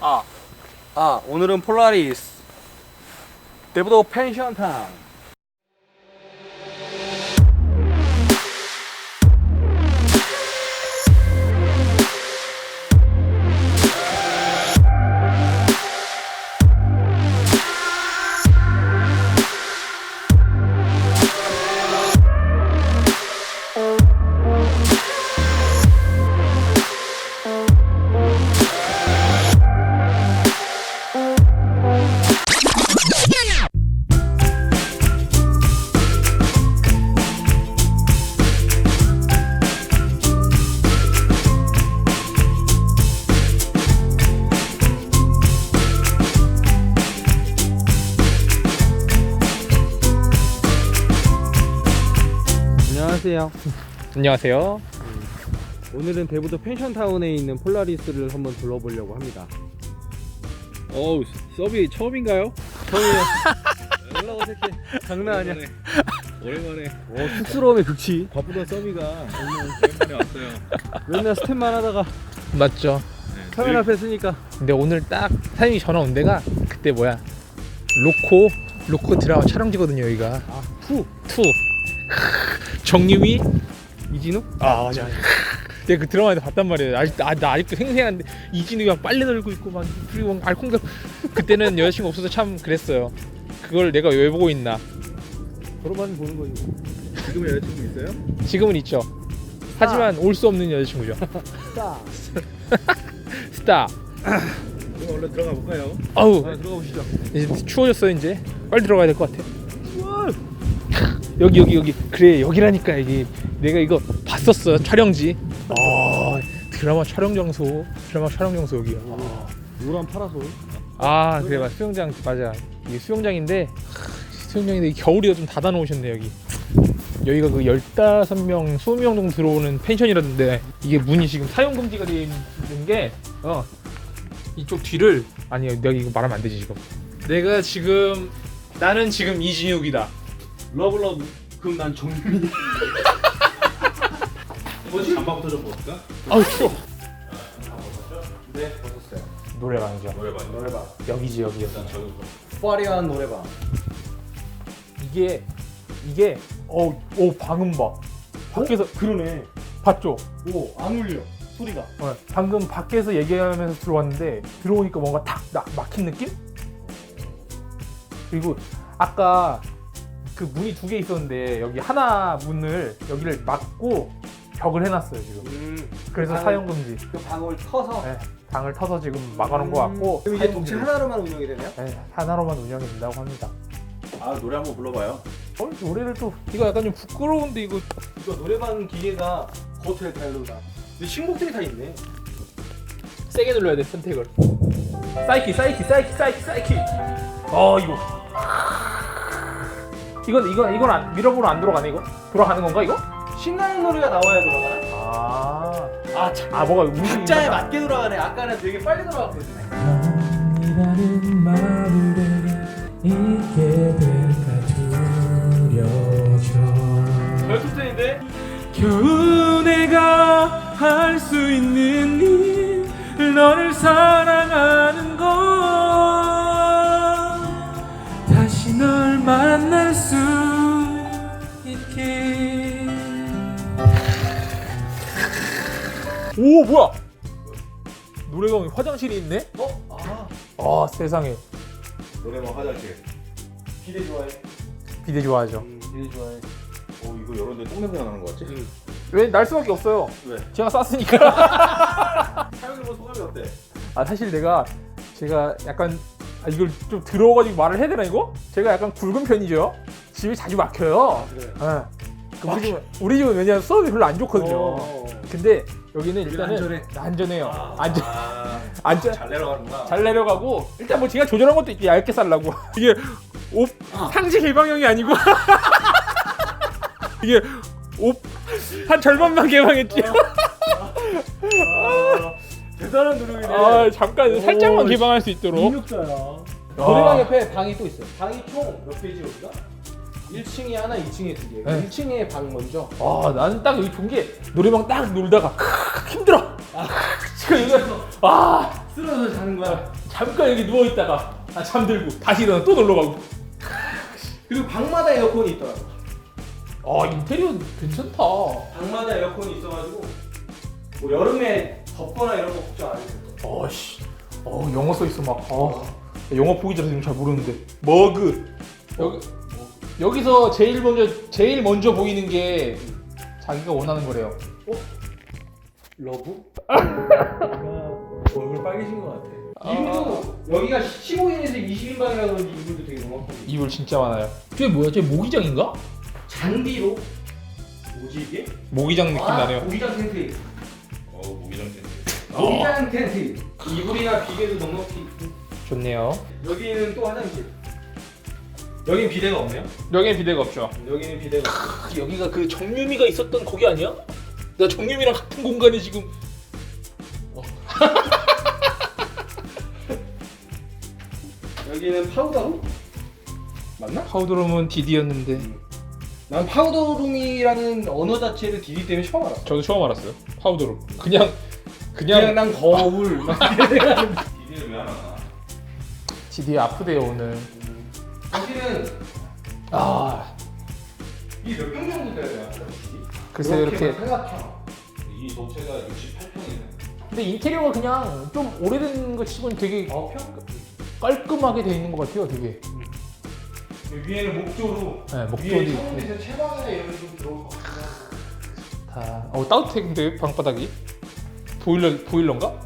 아, 아 오늘은 폴라리스 대부도 펜션 타임. 안녕하세요. 안녕하세요. 오늘은 대부도 펜션 타운에 있는 폴라리스를 한번 둘러보려고 합니다. 어우 서비 처음인가요? 처음이에요. 올라오 새끼. 장난 아니야. 오랜만에 어, 쑥스러움의 극치. 바쁘던 서비가 오랜만에 왔어요. 맨날 스텝만 하다가 맞죠. 카메라 앞에 쓰니까 근데 오늘 딱 타이밍 전화 온 데가 그때 뭐야 로코 로코 드라마 촬영지거든요 여기가 아, 푸. 투 정유미 이진우? 아 맞아 내가 그 드라마에서 봤단 말이에요 아직 아, 나 아직도 생생한데 이진우가 빨래 널고 있고 막 그리고 막 알콩달 그때는 여자친구 없어서 참 그랬어요 그걸 내가 왜 보고 있나 걸어만 보는 거지. 지금 여자친구 있어요? 지금은 있죠 하지만 올 수 없는 여자친구죠 싸. 스타 그럼 얼른 들어가 볼까요? 아우 아, 들어가 보시죠. 이제 추워졌어 이제 빨리 들어가야 될 것 같아 여기 여기 여기. 그래 여기라니까 여기 내가 이거 봤었어 촬영지. 아 드라마 촬영 장소. 드라마 촬영 장소 여기야. 노란 파라솔. 아 그래 맞 수영장 맞아. 이게 수영장인데 하, 수영장인데 이 겨울이라 좀 닫아 놓으셨네 여기. 여기가 그 15명 20명 정도 들어오는 펜션이라던데 이게 문이 지금 사용 금지가 되어 있는 게어 이쪽 뒤를. 아니 내가 이거 말하면 안 되지 지금. 내가 지금 나는 지금 이진욱이다 러블러브. 그럼 난 정유미. 뭐지? 잠바부터 좀 볼까? 아우 추워 네, 벗었어요. 노래방이죠 노래방. 노래방. 여기지 여기 여기 저기 화려한 노래방. 이게 이게 어오 방음 봐 밖에서 그러네. 봤죠 오, 안 울려. 소리가. 어, 방금 밖에서 얘기하면서 들어왔는데 들어오니까 뭔가 탁 나, 막힌 느낌? 그리고 아까 그 문이 두 개 있었는데 여기 하나 문을 여기를 막고 벽을 해놨어요 지금 음. 그래서 방을- 사용 금지 그 방을 터서. 네, 방을 터서 지금 막아놓은 것 같고 그럼 이제 독채 하나로만 운영이 되나요? 네, 하나로만 운영이 된다고 합니다 아 노래 한번 불러봐요. 어, 노래를 또 이거 약간 좀 부끄러운데 이거 이거 노래방 기계가 호텔 타일로다. 근데 신곡들이 다 있네. 세게 눌러야 돼 선택을 사이키 사이키 사이키 사이키 사이키 어 이거 이건 이건 이건 안, 미러보로 안 돌아가네 이거 돌아가는 건가 이거 신나는 노래가 나와야 돌아가나? 아, 아, 참. 아 뭐가 박자에 맞게 돌아가네. 아까는 되게 빨리 돌아갔거든. 이라는 말을 잊게 될까 두려워져 별투텐인데? 겨우 내가 할 수 있는 일 너를 사랑하 오 뭐야 노래방 화장실이 있네 어? 아, 아 세상에 노래방 화장실. 기대 좋아해. 비대 좋아하죠 음, 기대 좋아해. 어 이거 여러 데 똥냄새 나는 거 같지? 왜 날 수밖에 없어요 왜? 제가 쌌으니까 사용해본 소감이 어때? 아 사실 내가 제가 약간 아, 이걸 좀 들어가지고 말을 해야 되나 이거? 제가 약간 굵은 편이죠. 집이 자주 막혀요. 그래. 예. 그 우리 집은 우리 집은 왜냐면 수업이 별로 안 좋거든요. 어. 근데 여기는 일단은 안전해. 안전해요. 안전 아, 안전 잘 내려가는구나. 잘 내려가고 일단 뭐 제가 조절한 것도 있게 얇게 살라고 이게 옷 상체 개방형이 아니고 이게 옷한 절반만 개방했지. 대단한 노력이네. 아 잠깐 살짝만 오, 개방할 수 있도록. 능력자야. 아. 노래방 옆에 방이 또 있어요. 방이 총몇 개지 여기가? 1층에 하나, 2층에 두 개. 네. 1층에 방 먼저. 아 나는 딱 여기 좋은 게 노래방 딱 놀다가 크으, 힘들어. 아, 지금 이거 아 쓰러져 자는 거야. 잠깐 여기 누워 있다가 아, 잠들고 다시 일어나 또 놀러 가고. 그리고 방마다 에어컨이 있더라고. 아 인테리어 괜찮다. 방마다 에어컨이 있어가지고 뭐 여름에 덥거나 이런 거 걱정 안 해도 될 거야. 어씨, 어 영어 써 있어 막. 어, 영어 보기 전에 지금 잘 모르는데. 머그. 여기 여기서 제일 먼저 제일 먼저 보이는 게 자기가 원하는 거래요. 러브? 얼굴 빨개진 것 같아. 이불도 여기가 15인에서 20인방이라 그런지 이불도 되게 넉넉하고 이불 진짜 많아요. 저게 뭐야? 저게 모기장인가? 잔디로 뭐지 이게? 모기장 느낌 아, 나네요. 모기장 텐트 어 모기장 텐트. 모기장 텐트 이불이나 비계도 넉넉히 있고 좋네요. 여기는 또 화장실 여긴 비대가 없네요 여기엔 비대가 없죠. 여기는 비대가 없고 여기가 그 정유미가 있었던 거기 아니야? 나 정유미랑 같은 공간에 지금 여기는 파우더룸? 맞나? 파우더룸은 DD였는데 난 파우더룸이라는 언어 자체를 디디 때문에 처음 알았어 저도 처음 알았어요. 파우더룸. 그냥 그냥 그냥 난 거울 디디를 왜안 하나? DD 아프대요 오늘. 사실은 아 이게 몇평 정도 돼야 되나? 글쎄요 이렇게. 삼각형 이 도체가 68평이네. 근데 인테리어가 그냥 좀 오래된 거 치고는 되게 어 평? 깔끔하게 돼 있는 것 같아요. 되게. 위에는 목조로 네, 목도도 위에 있고. 청소에서 채광이나 이런 게좀 들어올 것 같기도 하고 다. 어 따뜻해 근데 방바닥이. 보일러 보일러인가?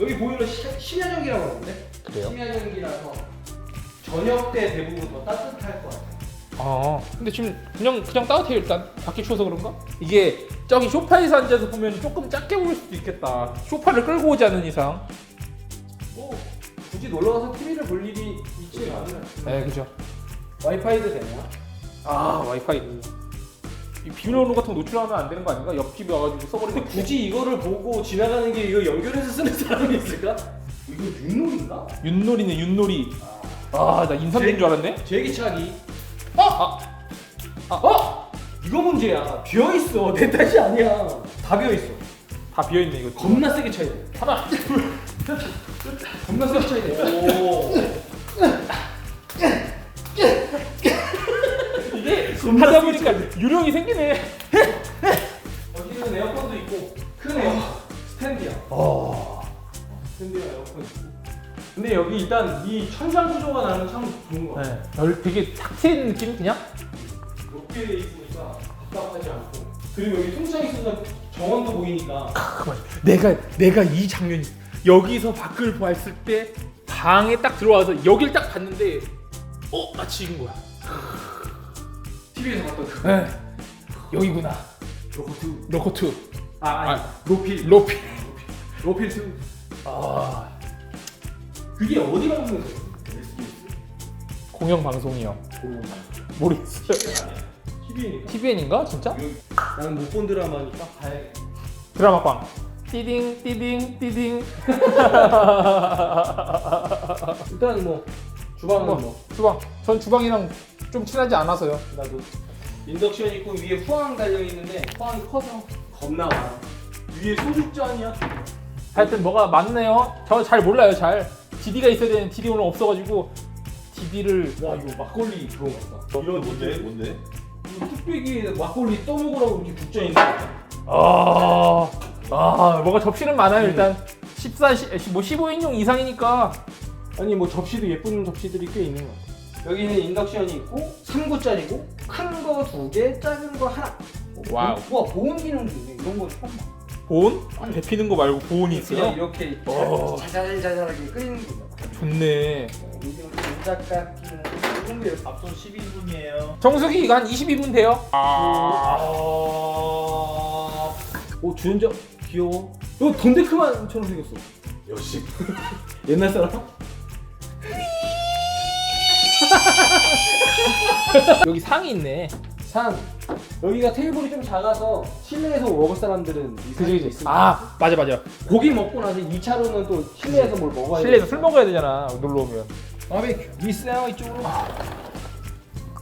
여기 보이는 시- 심야전기라고 하는데 그래요? 심야전기라서 저녁 때 대부분 더 따뜻할 것 같아요 아 근데 지금 그냥 그냥 따뜻해요 일단 밖에 추워서 그런가? 이게 저기 소파에서 앉아서 보면 조금 작게 보일 수도 있겠다 소파를 끌고 오지 않는 이상 뭐 굳이 놀러 가서 TV를 볼 일이 있지 않으면 네 그죠 와이파이도 되나? 아 와이파이 이 비밀번호 같은 거 노출하면 안 되는 거 아닌가? 옆집에 와가지고 써버리면 근데 굳이 이거를 보고 지나가는 게 이거 연결해서 쓰는 사람이 있을까? 이거 윷놀인가? 윷놀이네 윷놀이 아 나 인삼된 줄 알았네. 제기차기. 아! 아! 아, 어? 이거 문제야. 비어 있어. 내 탓이 아니야. 다 비어 있어. 다 비어있네 이거. 겁나 세게 쳐야 돼. 하나. 겁나 세게 쳐야 돼. 오. 이게 하다 보니까 유령이 생기네. 여기는 에어컨도 있고 큰 에어컨 스탠드야. 어... 스탠드야 에어컨 있고 근데 여기 일단 이 천장 구조가 나는 참 좋은 거 같아 네. 별 되게 탁 트인 느낌 그냥? 높게 돼 있으니까 답답하지 않고 그리고 여기 통창이 있으니까 정원도 보이니까 그만. 내가 내가 이 장면 여기서 밖을 봤을 때 방에 딱 들어와서 여길 딱 봤는데 어 마치 이건 거야. TV에서 봤던 그 네. 여기구나. 로코트 로코트. 아 아니 아. 로필 로피. 로필2 아 그게 어디 방송에서 공영 방송이요. 모르겠어요. TV니까 TVN인가 진짜? 나는 못 본 드라마니까 봐야겠다 드라마 방. 띠딩 띠딩 띠딩. 일단 뭐 주방은 뭐, 뭐 주방. 전 주방이랑 좀 친하지 않아서요. 나도 인덕션 있고 위에 후황 달려 있는데 후황이 커서 겁나 많아 위에 소주잔이야 하여튼 뭐가 많네요. 저 잘 몰라요 잘. DD가 있어야 되는 DD 오늘 없어가지고 DD를 와 이거 막걸리 그거 같다. 이런 뭔데? 뭔데? 이거 뚝배기에 막걸리 떠먹으라고 이렇게 붙여 있는 거야 아, 아, 뭐가 접시는 많아요 일단. 14, 시, 뭐 15인용 이상이니까. 아니 뭐 접시도 예쁜 접시들이 꽤 있는 것 같아 여기는 인덕션이 있고 3구짜리고 큰 거 두 개 작은 거 하나. 와우. 와 보온 기능도 있네. 이런 거 처음 봐 보온? 데피는 거 말고 보온이 그냥 있어요? 이렇게 어. 자잘자잘하게 끓이는 거야 좋네 이게 문작가 기능 이런 게 앞선 12분이에요. 정수기 이거 한 22분 돼요 아. 오 주연자 귀여워 너 돈데크만처럼 생겼어 역시 옛날 사람? 여기 상이 있네 산 여기가 테이블이 좀 작아서 실내에서 먹을 사람들은 이 상이 그지 있으니까 아 맞아 맞아. 고기 먹고 나서 2차로는 또 실내에서 뭘 먹어야 실내에서 술 먹어야 되잖아 놀러 오면. 바베큐 있어요 이쪽으로?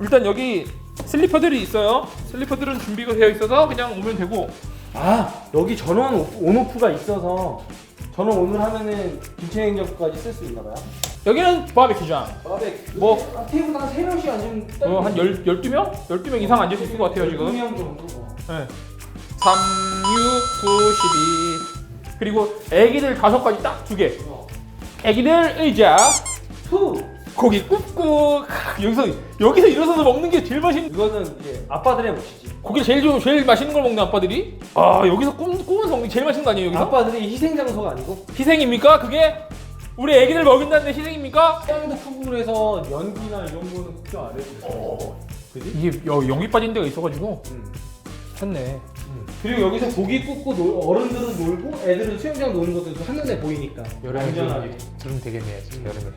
일단 여기 슬리퍼들이 있어요. 슬리퍼들은 준비가 되어 있어서 그냥 오면 되고. 아 여기 전원 오- 온오프가 있어서 저는 오늘 하면은 김치 냉장고까지 쓸 수 있나 봐요. 여기는 바베큐장. 바베큐. 뭐? 아, 테이블 한 3명씩 앉으면 딱 어, 한 열, 12명? 12명 이상 앉을 수 있을 것 같아요 지금 12명 정도. 어. 네. 3, 6, 9, 12 그리고 애기들 다섯 가지 딱 두 개. 어. 애기들 의자 투. 고기 굽고 여기서 여기서 일어서서 먹는 게 제일 맛있는 이거는 이제 아빠들의 몫이지. 고기 제일 좋은 제일 맛있는 걸 먹는 아빠들이 아 여기서 꿈 먹는 게 제일 맛있는 거 아니에요 여기서 아빠들이 희생 장소가 아니고 희생입니까 그게 우리 애기들 먹인다는 데 희생입니까 태양도 푸을 해서 연기나 이런 거는 걱정 안 해도 돼. 그지? 이게 여, 연기 빠진 데가 있어가지고 음. 쳤네 그리고 여기서 고기 굽고 놀- 어른들은 놀고 애들은 수영장 노는 것들도 한눈에 보이니까 안전하게 들으면 되겠네 진짜 여름에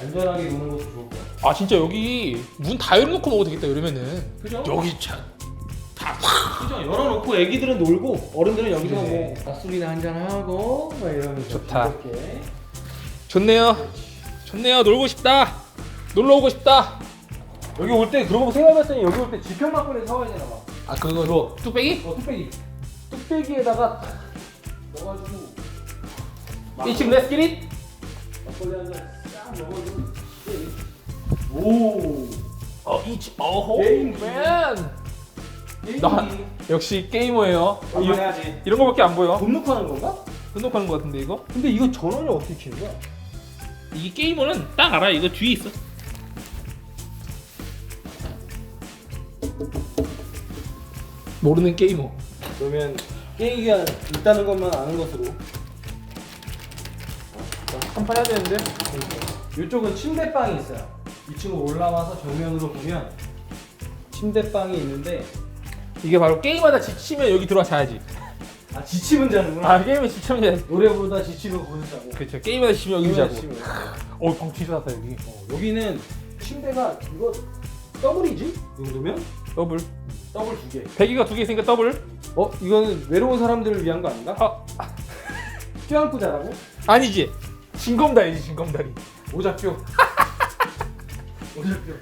안전하게 노는 것도 좋을 거야. 아 진짜 여기 문 다 열어놓고 먹어도 되겠다 여름에는 그죠? 여기 참 그죠? 열어놓고 애기들은 놀고 어른들은 여기서 네. 뭐 낮술이나 한잔 하고 막 이러면서 좋다. 즐겁게. 좋네요 좋네요 놀고 싶다 놀러 오고 싶다 여기 올 때 그러고 생각해봤더니 여기 올 때 지평 막걸리 사와야 되나 봐. 아 그거 뚝배기? 어 뚝배기. 뚝배기에다가 탁 넣어가지고 이층 렛츠 기릿 막걸리 한잔 싹 넣어가지고 오. 어 이층 어호 게임기. 맨 게임기. 나- 역시 게이머예요 이거 이런, 해야지. 이런 거밖에 안 보여 돈 넣고 하는 건가? 등록하는 거 같은데 이거? 근데 이거 전원을 어떻게 키는 거야? 이게 게이머는 딱 알아. 이거 뒤에 있어. 모르는 게이머. 그러면 게임기가 있다는 것만 아는 것으로. 한판 해야 되는데? 이쪽은 침대방이 있어요. 2층으로 올라와서 정면으로 보면 침대방이 있는데 이게 바로 게임하다 지치면 여기 들어와 자야지 아 지치면 자는구나 아 게임에 지치면 자야지 노래보다 지치면 거기서 자고 그렇죠 게임하다 지치면 여기 자고 지치면. 어방 진짜 낫다 여기 어, 여기는 침대가 이거 더블이지? 이 정도면? 더블 더블 두 개 배기가 두 개 있으니까 더블 어? 이거는 외로운 사람들을 위한 거 아닌가? 아 껴안고 자라고? 아니지 징검다리지 징검다리 오작교 오작교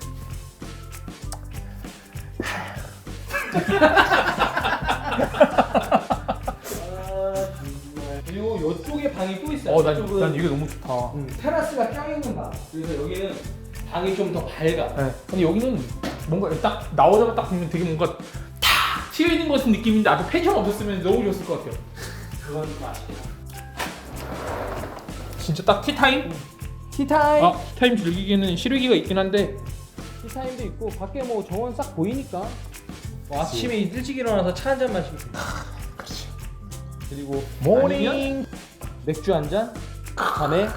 어난 이쪽은 난 이게 너무 좋다. 음, 테라스가 껴있는 방 그래서 여기는 방이 좀 더 밝아. 네. 근데 여기는 뭔가 딱 나오자마자 딱 보면 되게 뭔가 탁 튀어 있는 것 같은 느낌인데 앞에 펜션 없었으면 너무 좋았을 것 같아요. 그건 좀 아쉽다. 진짜 딱 티타임? 티타임? 아 티타임 즐기기에는 시르기가 있긴 한데. 티타임도 있고 밖에 뭐 정원 싹 보이니까. 뭐 아침에 일찍 일어나서 차 한 잔 마시면 돼 그리고 모닝 아니면 맥주 한 잔, 밤에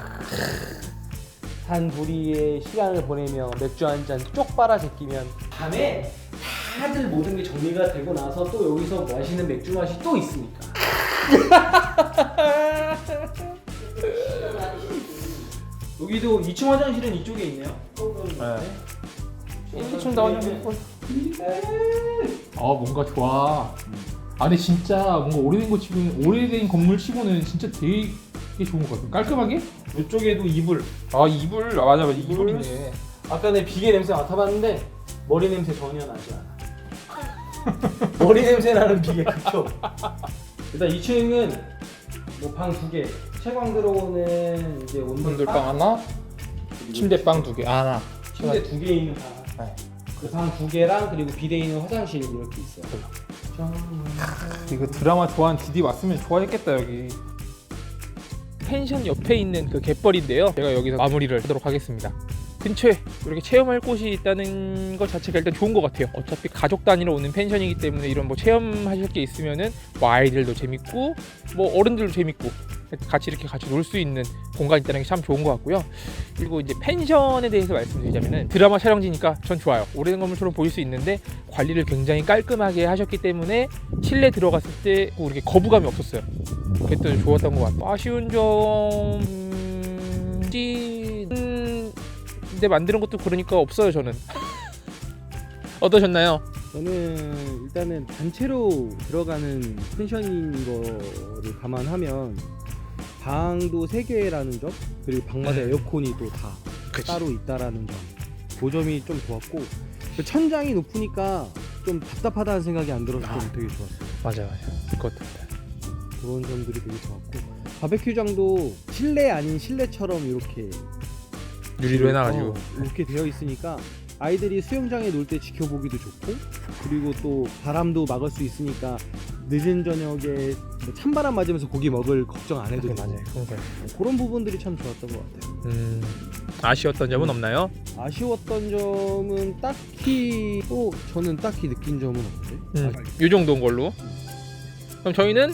단둘이의 시간을 보내며 맥주 한 잔 쪽 빨아 제끼면 밤에 다들 모든 게 정리가 되고 나서 또 여기서 마시는 맥주 맛이 또 있으니까? 여기도 2층 화장실은 이쪽에 있네요. 네. 1층 나오면 아 뭔가 좋아 아 근데 진짜 뭔가 오래된 거 치고는 오래된 건물 치고는 진짜 되게 좋은 것 같아 깔끔하게? 이쪽에도 이불 아 이불 아 맞아 맞아 이불. 이불이네 아까 내 비계 냄새 맡아봤는데 머리 냄새 전혀 나지 않아. 머리 냄새 나는 비계 극혐. 일단 2층은 뭐 방 두 개, 채광 들어오는 이제 온돌방, 온돌방 하나 침대방 두 개 아, 하나 침대 두 개 있는 방. 네. 그 방 두 개랑 그리고 비대 있는 화장실 이렇게 있어요. 이거 드라마 좋아하는 디디 왔으면 좋아했겠다 여기. 펜션 옆에 있는 그 갯벌인데요. 제가 여기서 마무리를 하도록 하겠습니다. 근처에 이렇게 체험할 곳이 있다는 것 자체가 일단 좋은 것 같아요. 어차피 가족 단위로 오는 펜션이기 때문에 이런 뭐 체험하실 게 있으면은 뭐 아이들도 재밌고 뭐 어른들도 재밌고 같이 이렇게 같이 놀 수 있는 공간이 있다는 게 참 좋은 것 같고요 그리고 이제 펜션에 대해서 말씀드리자면은 드라마 촬영지니까 전 좋아요 오래된 건물처럼 보일 수 있는데 관리를 굉장히 깔끔하게 하셨기 때문에 실내 들어갔을 때 이렇게 거부감이 없었어요. 또 좋았던 것 같고 아쉬운 점지 근데 만드는 것도 그러니까 없어요 저는. 어떠셨나요? 저는 일단은 단체로 들어가는 펜션인 거를 감안하면 방도 세 개라는 점 그리고 방마다 음. 에어컨이 또 다 따로 있다라는 점. 그 점이 좀 좋았고 그 천장이 높으니까 좀 답답하다는 생각이 안 들어서 좀 아. 되게 좋았어요. 맞아 맞아. 그것도. 그런 점들이 되게 좋았고 바베큐장도 실내 아닌 실내처럼 이렇게 유리로 해놔가지고 어, 이렇게 되어 있으니까 아이들이 수영장에 놀 때 지켜보기도 좋고 그리고 또 바람도 막을 수 있으니까 늦은 저녁에 뭐 찬바람 맞으면서 고기 먹을 걱정 안 해도 네, 되고 맞아요. 그런 부분들이 참 좋았던 것 같아요. 음, 아쉬웠던 점은 없나요? 아쉬웠던 점은 딱히 또 저는 딱히 느낀 점은 없는데 음, 이 정도인 걸로. 그럼 저희는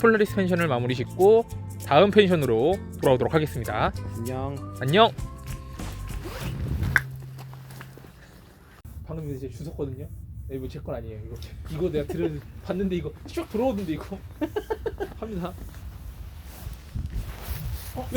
폴라리스 펜션을 마무리 짓고 다음 펜션으로 돌아오도록 하겠습니다. 안녕. 안녕. 방금 이제 주웠거든요. 이거 제 건 아니에요. 이거 이거 내가 들어 봤는데 이거 슉 들어오던데 이거 합니다. 어?